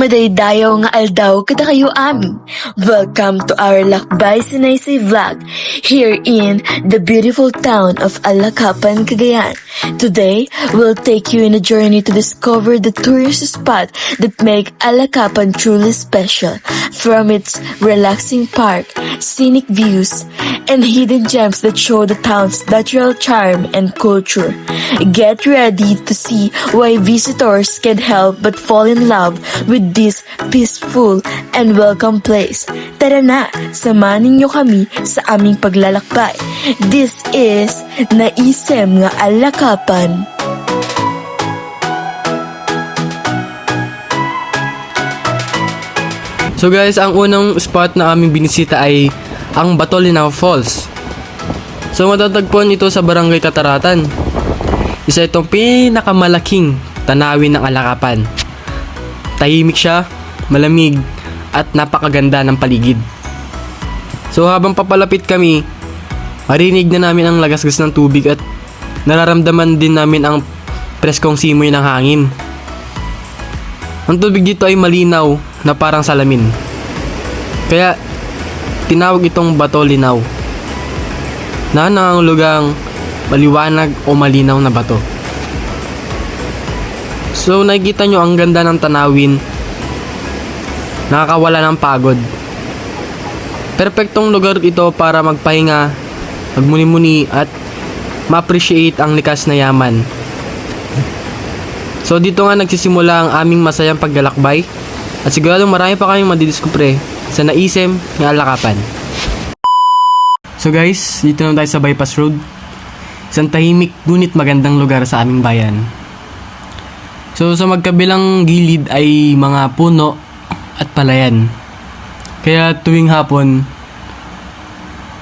Madaydayaw nga aldaw kada kayo amin. Welcome to our Lakbay Sinaysay Vlog here in the beautiful town of Alakapan, Cagayan. Today, we'll take you in a journey to discover the tourist spot that make Alakapan truly special. From its relaxing park, scenic views, and hidden gems that show the town's natural charm and culture. Get ready to see why visitors can't help but fall in love with this peaceful and welcome place. Tara na, samahan ninyo kami sa aming paglalakbay. This is Naisem nga Alakapan. So guys, ang unang spot na aming binisita ay ang Batolinaw Falls. So matatagpuan ito sa Barangay Kataratan. Isa itong pinakamalaking tanawin ng Alakapan. Tahimik siya, malamig, at napakaganda ng paligid. So habang papalapit kami, marinig na namin ang lagasgas ng tubig at nararamdaman din namin ang preskong simoy ng hangin. Ang tubig dito ay malinaw na parang salamin. Kaya tinawag itong bato linaw. Na ang lugang maliwanag o malinaw na bato. So nakikita nyo ang ganda ng tanawin. Nakakawala ng pagod. Perpektong lugar ito para magpahinga, magmuni-muni at ma-appreciate ang likas na yaman. So dito nga nagsisimula ang aming masayang paglalakbay at sigurado marami pa kayong madidiskubre sa naisem ng Alakapan. So guys, dito na tayo sa Bypass Road. Isang tahimik ngunit magandang lugar sa aming bayan. So sa magkabilang gilid ay mga puno at palayan. Kaya tuwing hapon,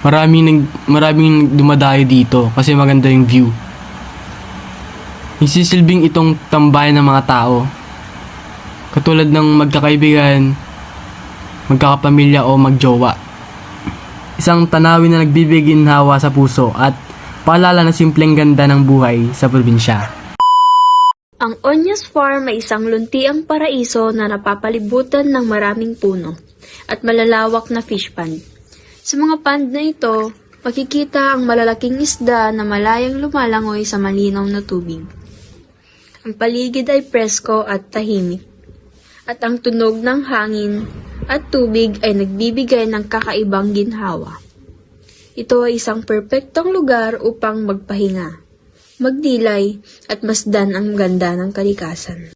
maraming, nag, maraming dumadayo dito kasi maganda yung view. Isisilbing itong tambayan ng mga tao. Katulad ng magkakaibigan, magkakapamilya o magjowa. Isang tanawin na nagbibiginhawa sa puso at paalala na simpleng ganda ng buhay sa probinsya. Ang Onyas Farm ay isang luntiang paraiso na napapalibutan ng maraming puno at malalawak na fish pond. Sa mga pond na ito, makikita ang malalaking isda na malayang lumalangoy sa malinaw na tubig. Ang paligid ay presko at tahimik. At ang tunog ng hangin at tubig ay nagbibigay ng kakaibang ginhawa. Ito ay isang perpektong lugar upang magpahinga, magdilay at masdan ang ganda ng kalikasan.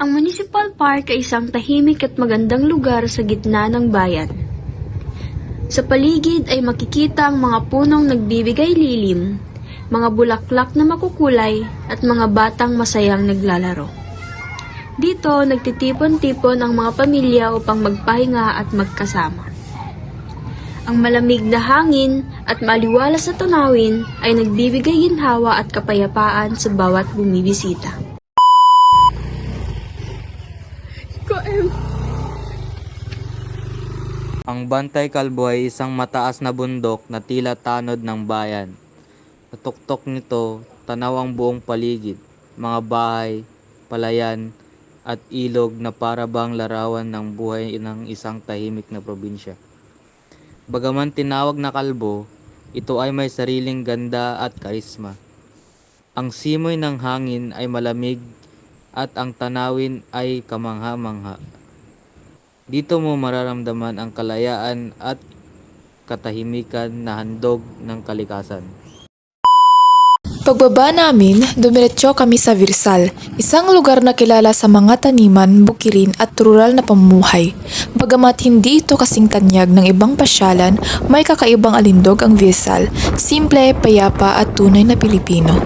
Ang Municipal Park ay isang tahimik at magandang lugar sa gitna ng bayan. Sa paligid ay makikita ang mga punong nagbibigay lilim, mga bulaklak na makukulay at mga batang masayang naglalaro. Dito, nagtitipon-tipon ang mga pamilya upang magpahinga at magkasama. Ang malamig na hangin at maliwalas na tunawin ay nagbibigay ginhawa at kapayapaan sa bawat bumibisita. Ang Bantay Kalbo ay isang mataas na bundok na tila tanod ng bayan. Sa tuktok nito, tanaw ang buong paligid, mga bahay, palayan, at ilog na para bang larawan ng buhay ng isang tahimik na probinsya. Bagaman tinawag na kalbo, ito ay may sariling ganda at karisma. Ang simoy ng hangin ay malamig at ang tanawin ay kamangha-mangha. Dito mo mararamdaman ang kalayaan at katahimikan na handog ng kalikasan. Pagbaba namin, dumiretso kami sa Virsal, isang lugar na kilala sa mga taniman, bukirin at rural na pamumuhay. Bagamat hindi ito kasing tanyag ng ibang pasyalan, may kakaibang alindog ang Virsal, simple, payapa at tunay na Pilipino.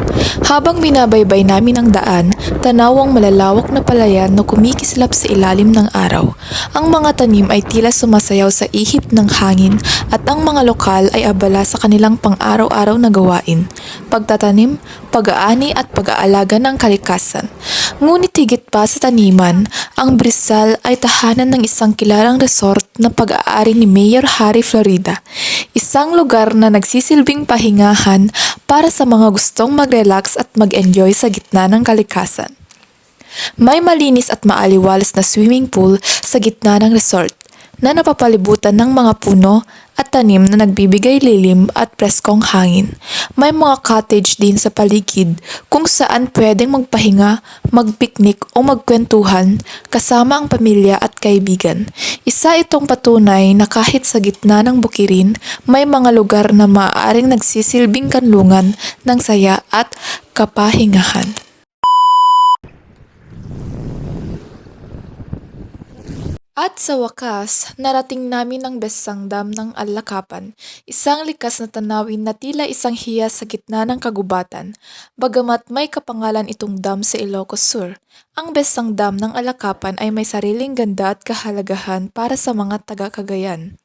Habang binabaybay namin ang daan, tanaw ang malalawak na palayan na kumikislap sa ilalim ng araw. Ang mga tanim ay tila sumasayaw sa ihip ng hangin at ang mga lokal ay abala sa kanilang pang-araw-araw na gawain. Pagtatanim, pag-aani at pag-aalaga ng kalikasan. Ngunit higit pa sa taniman, ang Brisal ay tahanan ng isang kilalang resort na pag-aari ni Mayor Harry Florida. Isang lugar na nagsisilbing pahingahan para sa mga gustong mag-relax at mag-enjoy sa gitna ng kalikasan. May malinis at maaliwalas na swimming pool sa gitna ng resort na napapalibutan ng mga puno at tanim na nagbibigay lilim at preskong hangin. May mga cottage din sa paligid kung saan pwedeng magpahinga, magpiknik o magkwentuhan kasama ang pamilya at kaibigan. Isa itong patunay na kahit sa gitna ng bukirin, may mga lugar na maaaring nagsisilbing kanlungan ng saya at kapahingahan. At sa wakas, narating namin ang besang dam ng Alakapan, isang likas na tanawin na tila isang hiya sa gitna ng kagubatan. Bagamat may kapangalan itong dam sa Ilocos Sur, ang besang dam ng Alakapan ay may sariling ganda at kahalagahan para sa mga taga-Cagayan.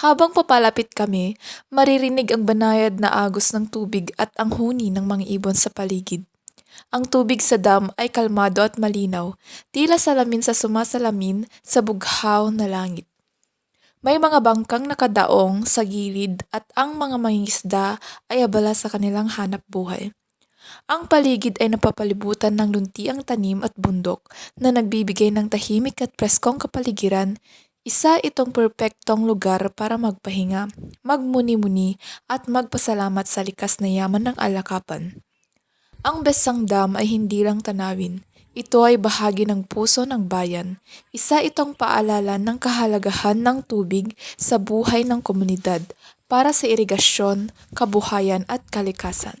Habang papalapit kami, maririnig ang banayad na agos ng tubig at ang huni ng mga ibon sa paligid. Ang tubig sa dam ay kalmado at malinaw, tila salamin sa sumasalamin sa bughaw na langit. May mga bangkang nakadaong sa gilid at ang mga mangingisda ay abala sa kanilang hanap buhay. Ang paligid ay napapalibutan ng luntiang tanim at bundok na nagbibigay ng tahimik at preskong kapaligiran. Isa itong perpektong lugar para magpahinga, magmuni-muni at magpasalamat sa likas na yaman ng alakapan. Ang Besang Dam ay hindi lang tanawin. Ito ay bahagi ng puso ng bayan. Isa itong paalala ng kahalagahan ng tubig sa buhay ng komunidad para sa irigasyon, kabuhayan at kalikasan.